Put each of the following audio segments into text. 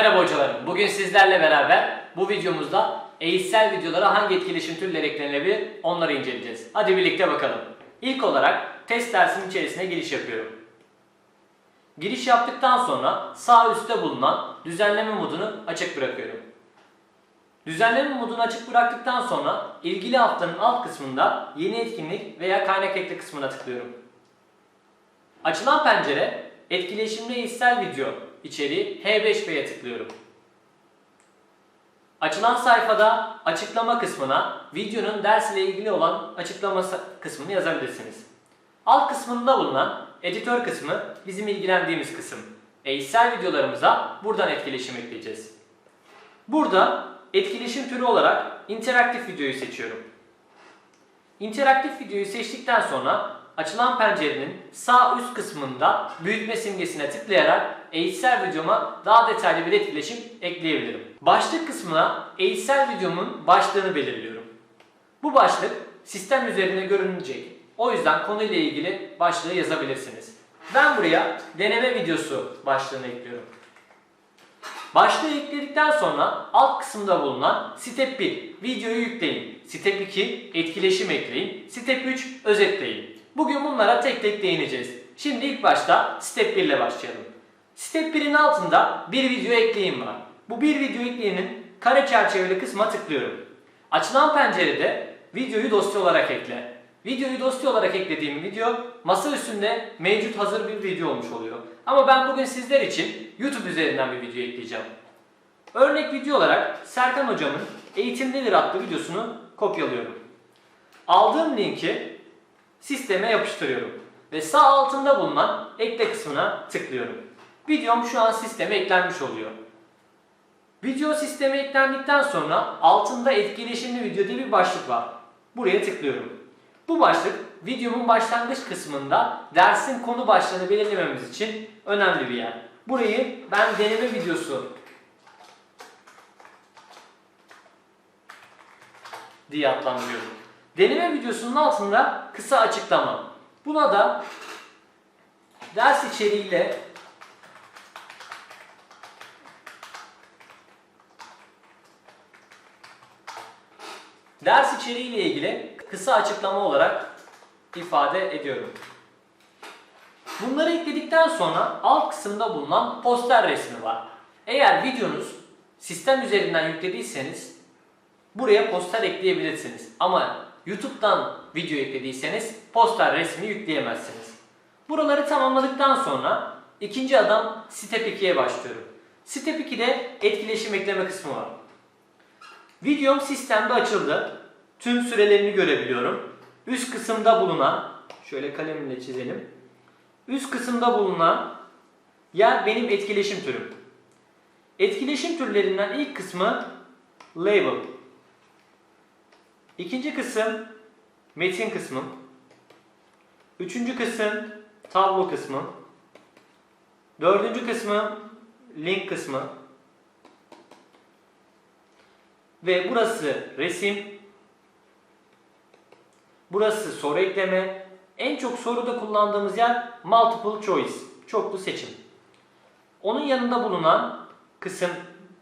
Merhaba hocalarım. Bugün sizlerle beraber bu videomuzda eğitsel videolara hangi etkileşim türleri eklenebilir onları inceleyeceğiz. Hadi birlikte bakalım. İlk olarak test dersinin içerisine giriş yapıyorum. Giriş yaptıktan sonra sağ üstte bulunan düzenleme modunu açık bırakıyorum. Düzenleme modunu açık bıraktıktan sonra ilgili haftanın alt kısmında yeni etkinlik veya kaynak ekle kısmına tıklıyorum. Açılan pencere etkileşimli eğitsel video içeriği H5B'ye tıklıyorum. Açılan sayfada açıklama kısmına videonun ders ile ilgili olan açıklama kısmını yazabilirsiniz. Alt kısmında bulunan editör kısmı bizim ilgilendiğimiz kısım. Eğitsel videolarımıza buradan etkileşim ekleyeceğiz. Burada etkileşim türü olarak interaktif videoyu seçiyorum. İnteraktif videoyu seçtikten sonra açılan pencerenin sağ üst kısmında büyütme simgesine tıklayarak eğitsel videoma daha detaylı bir etkileşim ekleyebilirim. Başlık kısmına eğitsel videomun başlığını belirliyorum. Bu başlık sistem üzerinde görünecek. O yüzden konuyla ilgili başlığı yazabilirsiniz. Ben buraya deneme videosu başlığını ekliyorum. Başlığı ekledikten sonra alt kısımda bulunan Step 1 videoyu yükleyin. Step 2 etkileşim ekleyin. Step 3 özetleyin. Bugün bunlara tek tek değineceğiz. Şimdi ilk başta Step 1 ile başlayalım. Step 1'in altında bir video ekleyin var. Bu bir video ekleyenin kare çerçeveli kısma tıklıyorum. Açılan pencerede videoyu dosya olarak ekle. Videoyu dosya olarak eklediğim video masa üstünde mevcut hazır bir video olmuş oluyor. Ama ben bugün sizler için YouTube üzerinden bir video ekleyeceğim. Örnek video olarak Serkan hocamın Eğitim Nedir adlı videosunu kopyalıyorum. Aldığım linki sisteme yapıştırıyorum ve sağ altında bulunan ekle kısmına tıklıyorum. Videom şu an sisteme eklenmiş oluyor. Video sisteme eklendikten sonra altında etkileşimli video diye bir başlık var. Buraya tıklıyorum. Bu başlık videomun başlangıç kısmında dersin konu başlığını belirlememiz için önemli bir yer. Burayı ben deneme videosu diye adlandırıyorum. Deneme videosunun altında kısa açıklama. Buna da ders içeriğiyle ders içeriğiyle ilgili kısa açıklama olarak ifade ediyorum. Bunları ekledikten sonra alt kısımda bulunan poster resmi var. Eğer videonuz sistem üzerinden yüklediyseniz buraya poster ekleyebilirsiniz. Ama YouTube'dan video eklediyseniz poster resmi yükleyemezsiniz. Buraları tamamladıktan sonra ikinci adım Step 2'ye başlıyorum. Step 2'de etkileşim ekleme kısmı var. Videom sistemde açıldı. Tüm sürelerini görebiliyorum. Üst kısımda bulunan, şöyle kalemle çizelim. Üst kısımda bulunan yer benim etkileşim türüm. Etkileşim türlerinden ilk kısmı label. İkinci kısım metin kısmım. Üçüncü kısım tablo kısmı. Dördüncü kısmı link kısmı. Ve burası resim. Burası soru ekleme. En çok soruda kullandığımız yer multiple choice. Çoklu seçim. Onun yanında bulunan kısım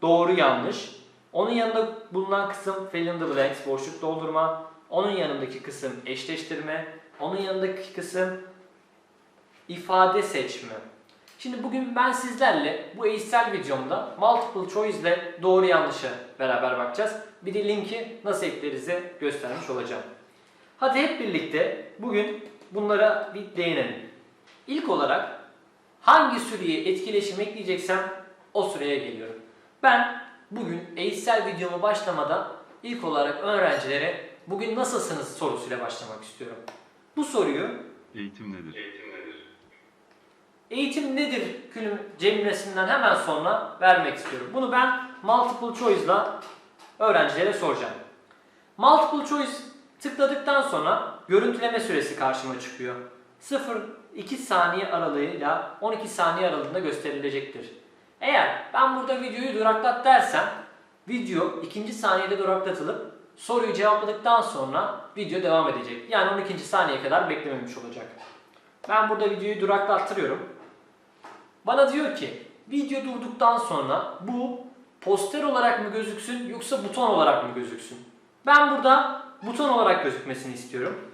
doğru yanlış. Onun yanında bulunan kısım fill in the blanks boşluk doldurma. Onun yanındaki kısım eşleştirme. Onun yanındaki kısım ifade seçme. Şimdi bugün ben sizlerle bu eğitsel videomda multiple choice ile doğru yanlışı beraber bakacağız. Bir de linki nasıl eklerize göstermiş olacağım. Hadi hep birlikte bugün bunlara bir değinelim. İlk olarak hangi süreye etkileşim ekleyeceksem o süreye geliyorum. Ben bugün eğitsel videomu başlamadan ilk olarak öğrencilere bugün nasılsınız sorusuyla başlamak istiyorum. Bu soruyu Eğitim nedir? eğitim nedir cümlesinden hemen sonra vermek istiyorum. Bunu ben multiple choice ile öğrencilere soracağım. Multiple choice tıkladıktan sonra görüntüleme süresi karşıma çıkıyor. 0-2 saniye aralığıyla 12 saniye aralığında gösterilecektir. Eğer ben burada videoyu duraklat dersem video ikinci saniyede duraklatılıp soruyu cevapladıktan sonra video devam edecek. Yani 12. saniye kadar beklememiş olacak. Ben burada videoyu duraklattırıyorum. Bana diyor ki Video durduktan sonra bu poster olarak mı gözüksün yoksa buton olarak mı gözüksün? Ben burada buton olarak gözükmesini istiyorum.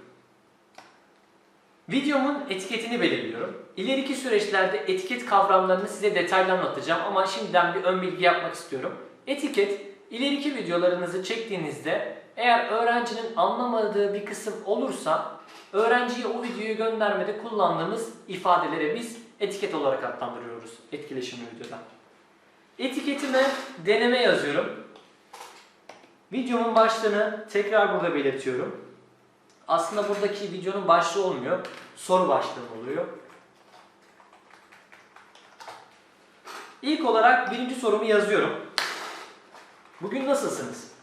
Videomun etiketini belirliyorum. İleriki süreçlerde etiket kavramlarını size detaylı anlatacağım ama şimdiden bir ön bilgi yapmak istiyorum. Etiket, ileriki videolarınızı çektiğinizde eğer öğrencinin anlamadığı bir kısım olursa öğrenciye o videoyu göndermede kullandığımız ifadelere biz etiket olarak adlandırıyoruz etkileşimli videoda. Etiketime deneme yazıyorum. Videomun başlığını tekrar burada belirtiyorum. Aslında buradaki videonun başlığı olmuyor. Soru başlığı oluyor. İlk olarak birinci sorumu yazıyorum. Bugün nasılsınız?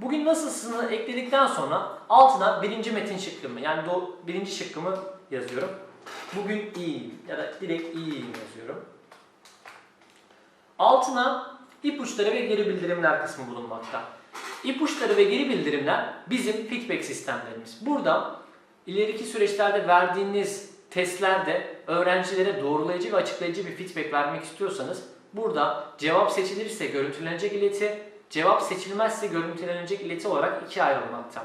Bugün nasılsını ekledikten sonra altına birinci metin şıkkımı yani do, birinci şıkkımı yazıyorum. Bugün iyiyim ya da direkt iyiyim yazıyorum. Altına ipuçları ve geri bildirimler kısmı bulunmakta. İpuçları ve geri bildirimler bizim feedback sistemlerimiz. Burada ileriki süreçlerde verdiğiniz testlerde öğrencilere doğrulayıcı ve açıklayıcı bir feedback vermek istiyorsanız burada cevap seçilirse görüntülenecek ileti, cevap seçilmezse görüntülenecek ileti olarak ikiye ayrılmakta.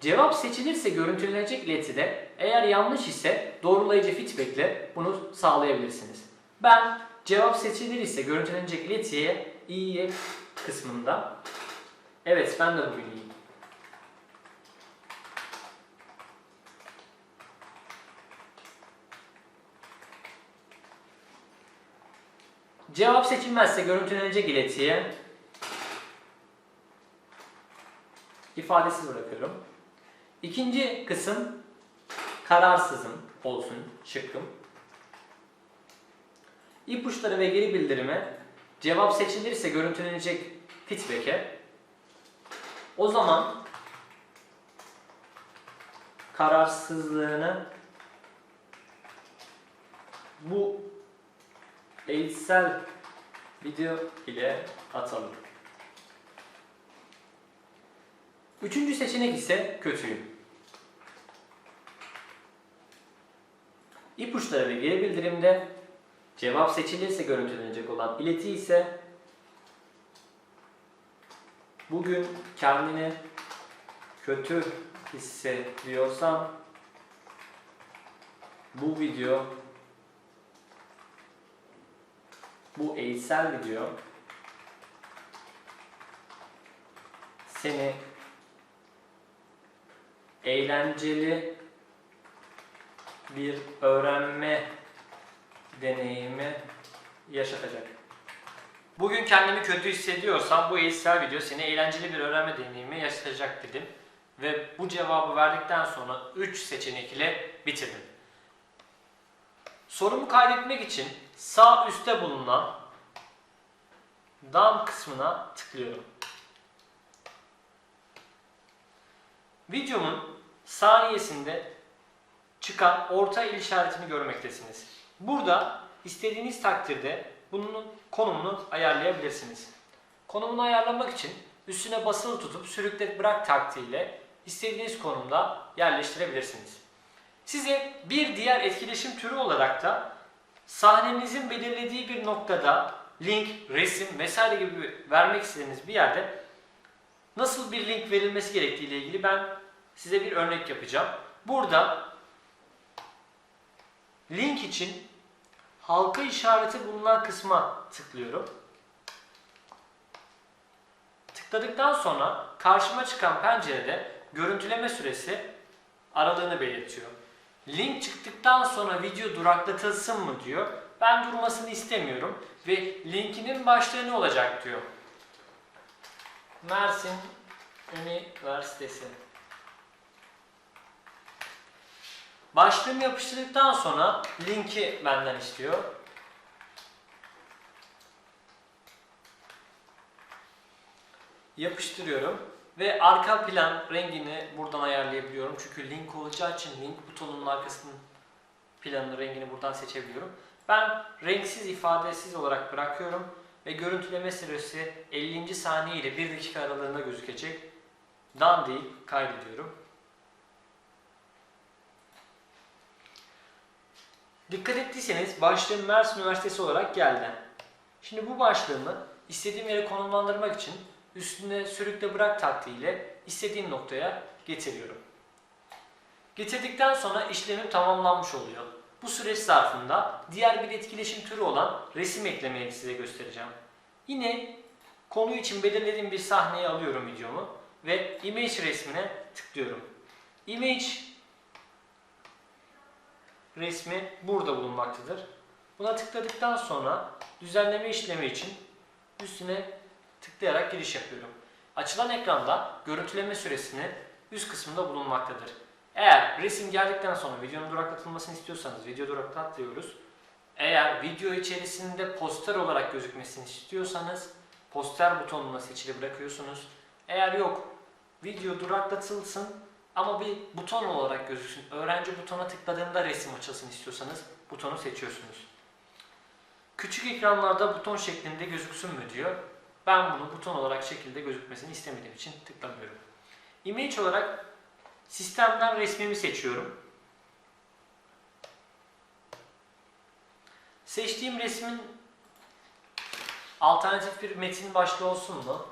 Cevap seçilirse görüntülenecek ileti de eğer yanlış ise doğrulayıcı feedback ile bunu sağlayabilirsiniz. Ben cevap seçilir ise görüntülenecek iletiye iyiye kısmında evet ben de bugün iyiyim. Cevap seçilmezse görüntülenecek iletiye ifadesiz bırakıyorum. İkinci kısım kararsızım olsun şıkkım. İpuçları ve geri bildirime cevap seçilirse görüntülenecek feedback'e o zaman kararsızlığını bu eğitsel video ile atalım. Üçüncü seçenek ise kötüyüm. İpuçları ve geri bildirimde cevap seçilirse görüntülenecek olan ileti ise bugün kendini kötü hissediyorsan bu video bu eğitsel video seni eğlenceli bir öğrenme deneyimi yaşatacak. Bugün kendimi kötü hissediyorsam bu eğitsel video seni eğlenceli bir öğrenme deneyimi yaşatacak dedim. Ve bu cevabı verdikten sonra 3 seçenek ile bitirdim. Sorumu kaydetmek için sağ üstte bulunan dam kısmına tıklıyorum. Videomun saniyesinde çıkan orta el işaretini görmektesiniz. Burada istediğiniz takdirde bunun konumunu ayarlayabilirsiniz. Konumunu ayarlamak için üstüne basılı tutup sürükle bırak taktiğiyle istediğiniz konumda yerleştirebilirsiniz. Size bir diğer etkileşim türü olarak da sahnenizin belirlediği bir noktada link, resim vesaire gibi vermek istediğiniz bir yerde nasıl bir link verilmesi gerektiği ile ilgili ben size bir örnek yapacağım. Burada link için halka işareti bulunan kısma tıklıyorum. Tıkladıktan sonra karşıma çıkan pencerede görüntüleme süresi aralığını belirtiyor. Link çıktıktan sonra video duraklatılsın mı diyor. Ben durmasını istemiyorum ve linkinin başlığı ne olacak diyor. Mersin Üniversitesi. Başlığımı yapıştırdıktan sonra linki benden istiyor. Yapıştırıyorum ve arka plan rengini buradan ayarlayabiliyorum. Çünkü link olacağı için link butonunun arkasının planını rengini buradan seçebiliyorum. Ben renksiz ifadesiz olarak bırakıyorum ve görüntüleme süresi 50. saniye ile 1 dakika aralığında gözükecek. Dan deyip kaydediyorum. Dikkat ettiyseniz başlığım Mersin Üniversitesi olarak geldi. Şimdi bu başlığımı istediğim yere konumlandırmak için üstüne sürükle bırak taktiğiyle istediğim noktaya getiriyorum. Getirdikten sonra işlemim tamamlanmış oluyor. Bu süreç zarfında diğer bir etkileşim türü olan resim eklemeyi size göstereceğim. Yine konu için belirlediğim bir sahneyi alıyorum videomu ve image resmine tıklıyorum. Image resmi burada bulunmaktadır. Buna tıkladıktan sonra düzenleme işlemi için üstüne tıklayarak giriş yapıyorum. Açılan ekranda görüntüleme süresini üst kısmında bulunmaktadır. Eğer resim geldikten sonra videonun duraklatılmasını istiyorsanız video duraklat diyoruz. Eğer video içerisinde poster olarak gözükmesini istiyorsanız poster butonuna seçili bırakıyorsunuz. Eğer yok video duraklatılsın ama bir buton olarak gözüksün. Öğrenci butona tıkladığında resim açılsın istiyorsanız butonu seçiyorsunuz. Küçük ekranlarda buton şeklinde gözüksün mü diyor. Ben bunu buton olarak şekilde gözükmesini istemediğim için tıklamıyorum. Image olarak sistemden resmimi seçiyorum. Seçtiğim resmin alternatif bir metin başlığı olsun mu?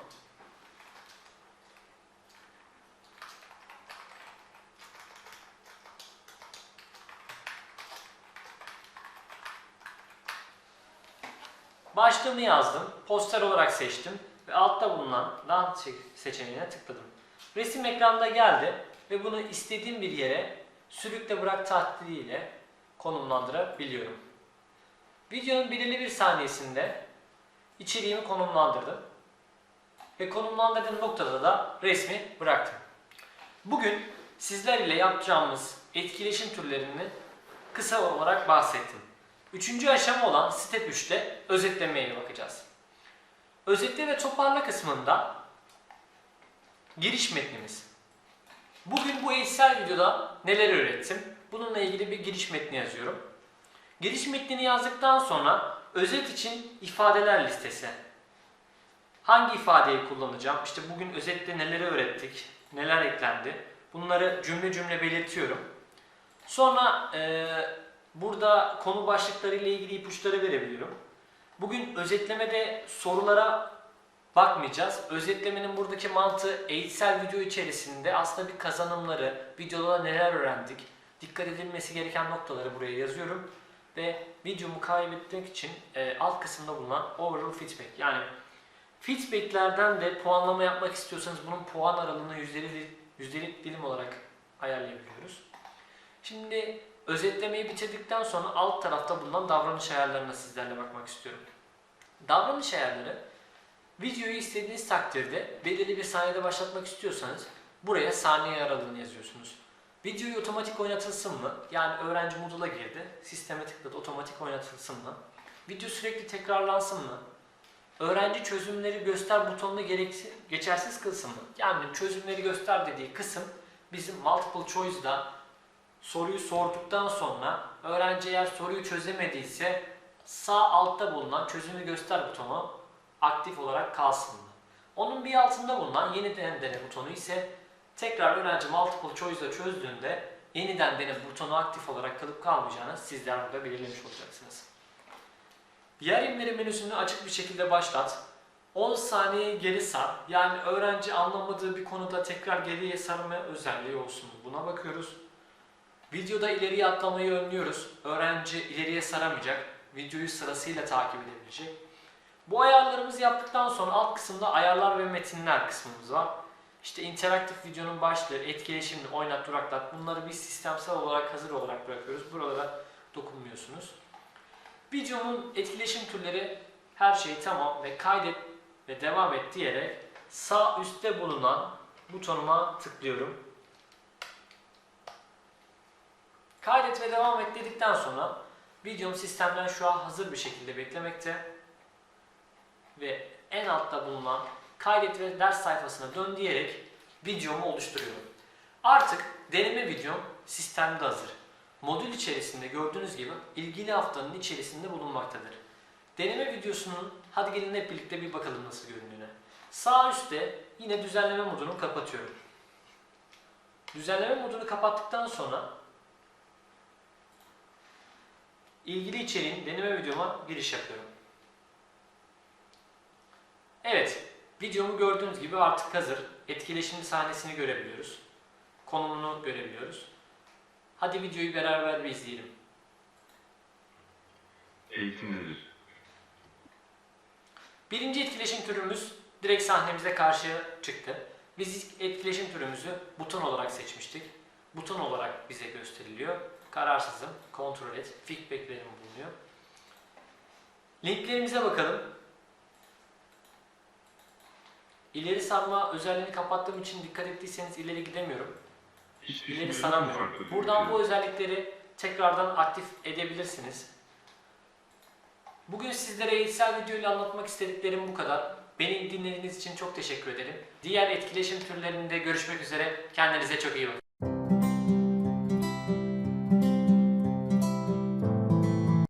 Başlığımı yazdım, poster olarak seçtim ve altta bulunan lan seçeneğine tıkladım. Resim ekranda geldi ve bunu istediğim bir yere sürükle bırak taktiğiyle konumlandırabiliyorum. Videonun belirli bir saniyesinde içeriğimi konumlandırdım ve konumlandırdığım noktada da resmi bıraktım. Bugün sizler ile yapacağımız etkileşim türlerini kısa olarak bahsettim. Üçüncü aşama olan step 3'te özetlemeye bakacağız. Özetle ve toparla kısmında giriş metnimiz. Bugün bu eğitsel videoda neler öğrettim? Bununla ilgili bir giriş metni yazıyorum. Giriş metnini yazdıktan sonra özet için ifadeler listesi. Hangi ifadeyi kullanacağım? İşte bugün özetle neleri öğrettik? Neler eklendi? Bunları cümle cümle belirtiyorum. Sonra e, burada konu başlıkları ile ilgili ipuçları verebiliyorum. Bugün özetlemede sorulara bakmayacağız. Özetlemenin buradaki mantığı eğitsel video içerisinde aslında bir kazanımları, videoda neler öğrendik, dikkat edilmesi gereken noktaları buraya yazıyorum. Ve videomu kaybetmek için e, alt kısımda bulunan overall feedback yani feedbacklerden de puanlama yapmak istiyorsanız bunun puan aralığını yüzdelik, yüzdelik dilim olarak ayarlayabiliyoruz. Şimdi özetlemeyi bitirdikten sonra alt tarafta bulunan davranış ayarlarına sizlerle bakmak istiyorum. Davranış ayarları videoyu istediğiniz takdirde belirli bir saniyede başlatmak istiyorsanız buraya saniye aralığını yazıyorsunuz. Videoyu otomatik oynatılsın mı? Yani öğrenci modula girdi, sisteme tıkladı otomatik oynatılsın mı? Video sürekli tekrarlansın mı? Öğrenci çözümleri göster butonunu gereksiz, geçersiz kılsın mı? Yani çözümleri göster dediği kısım bizim multiple choice'da soruyu sorduktan sonra öğrenci eğer soruyu çözemediyse sağ altta bulunan çözümü göster butonu aktif olarak kalsın? Onun bir altında bulunan yeniden dene butonu ise tekrar öğrenci multiple choice ile çözdüğünde yeniden dene butonu aktif olarak kalıp kalmayacağını sizler burada belirlemiş olacaksınız. Diğer imleri menüsünü açık bir şekilde başlat. 10 saniye geri sar. Yani öğrenci anlamadığı bir konuda tekrar geriye sarma özelliği olsun. Buna bakıyoruz. Videoda ileriye atlamayı önlüyoruz. Öğrenci ileriye saramayacak. Videoyu sırasıyla takip edebilecek. Bu ayarlarımızı yaptıktan sonra alt kısımda ayarlar ve metinler kısmımız var. İşte interaktif videonun başlığı, etkileşimli, oynat, duraklat bunları biz sistemsel olarak hazır olarak bırakıyoruz. Buralara dokunmuyorsunuz. Videonun etkileşim türleri her şey tamam ve kaydet ve devam et diyerek sağ üstte bulunan butonuma tıklıyorum. Kaydet ve devam et dedikten sonra videom sistemden şu an hazır bir şekilde beklemekte ve en altta bulunan kaydet ve ders sayfasına dön diyerek videomu oluşturuyorum. Artık deneme videom sistemde hazır. Modül içerisinde gördüğünüz gibi ilgili haftanın içerisinde bulunmaktadır. Deneme videosunun hadi gelin hep birlikte bir bakalım nasıl göründüğüne. Sağ üstte yine düzenleme modunu kapatıyorum. Düzenleme modunu kapattıktan sonra ilgili içeriğin deneme videoma giriş yapıyorum. Evet, videomu gördüğünüz gibi artık hazır. Etkileşimli sahnesini görebiliyoruz. Konumunu görebiliyoruz. Hadi videoyu beraber bir izleyelim. Eğitim nedir? Birinci etkileşim türümüz direkt sahnemize karşı çıktı. Biz ilk etkileşim türümüzü buton olarak seçmiştik. Buton olarak bize gösteriliyor. Kararsızım, kontrol et, feedbacklerim bulunuyor. Linklerimize bakalım. İleri sarma özelliğini kapattığım için dikkat ettiyseniz ileri gidemiyorum. İleri farklı Buradan bu özellikleri tekrardan aktif edebilirsiniz. Bugün sizlere eğitsel video ile anlatmak istediklerim bu kadar. Beni dinlediğiniz için çok teşekkür ederim. Diğer etkileşim türlerinde görüşmek üzere. Kendinize çok iyi bakın.